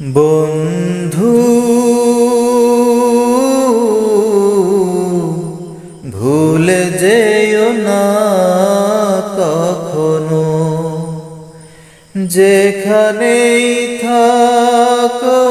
বন্ধু ভুলে যেও না কখনো। যেখানেই থাকো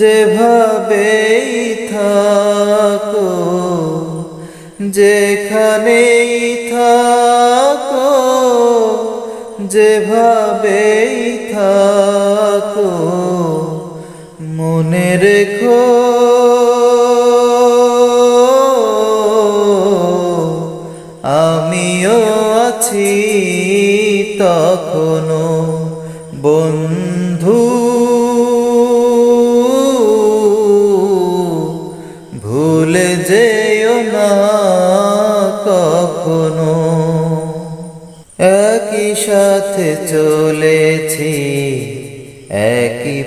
যেভাবেই থাকো যেখানেই থাকো যেভাবেই থাকো। মনে রেখো। আমিও আছি তখনো বন্ধু। ভুলে যেও না কখনো। একই সাথে একই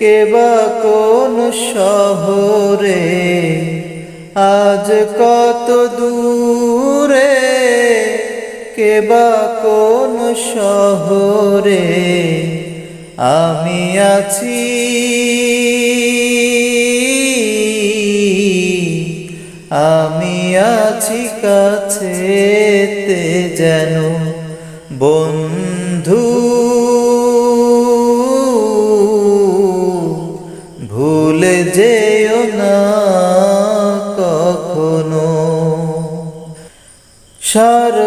কেবা কোন শহরে? আজ কত দূরে? কেবা কোন শহরে? আমি আছি। আমি আছি কাছেতে যেন বন্ধু।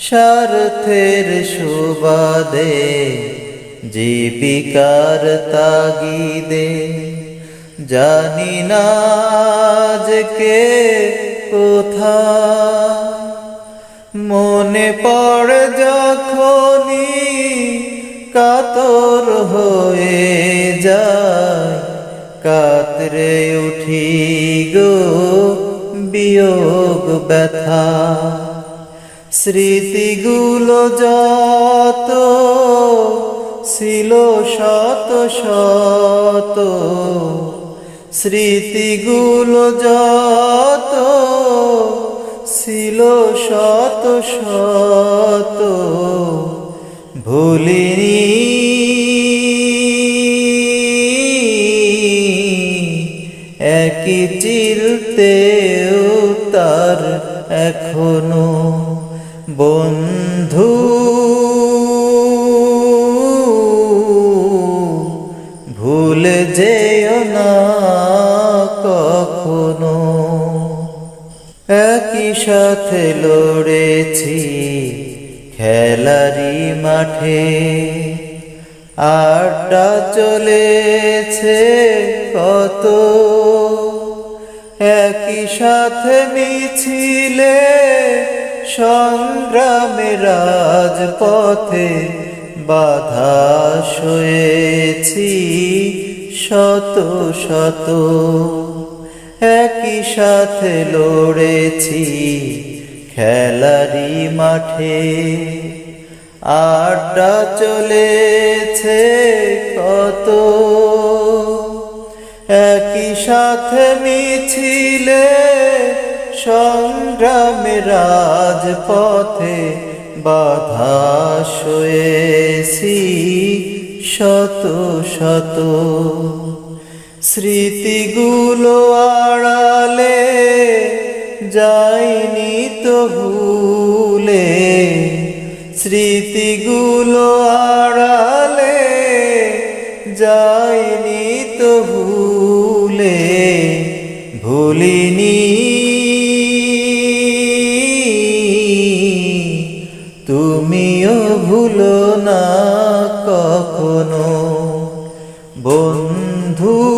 স্বার্থের সুবাদে জীবিকার তাগিদে। জানি না আজকে কোথা মনে পড়ে যখনই কাতর হয়ে যায়। কাতরে উঠি গো বিয়োগ ব্যথা। স্মৃতিগুলো যত ছিল শত শত স্মৃতিগুলো যত ছিল শত শত ভুলিনি সাথে লড়েছি খেলারি মাঠে। আড্ডা চলেছে কত, একই সাথে মিছিলে সংগ্রামে রাজপথে বাধা সয়েছি শত শত। একই সাথে লড়েছি খেলারি মাঠে। আড্ডা চলেছে কত, একই সাথে মিছিলে সংগ্রামে রাজপথে বাধা শয়েছি শত শত। স্মৃতিগুলো আড়ালে যাইনি তো ভুলে। স্মৃতিগুলো আড়ালে যাইনি তো ভুলে। ভুলিনি। তুমিও ভুলো না কখনো। বন্ধু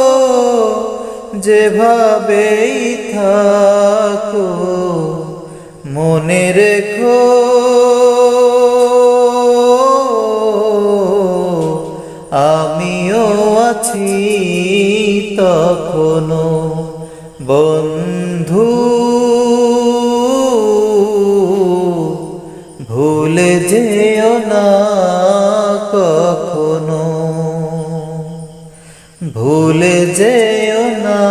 যেভাবেই থাকো মনে রেখো। আমিও আছি তখনো বন্ধু। ভুলে যেও না।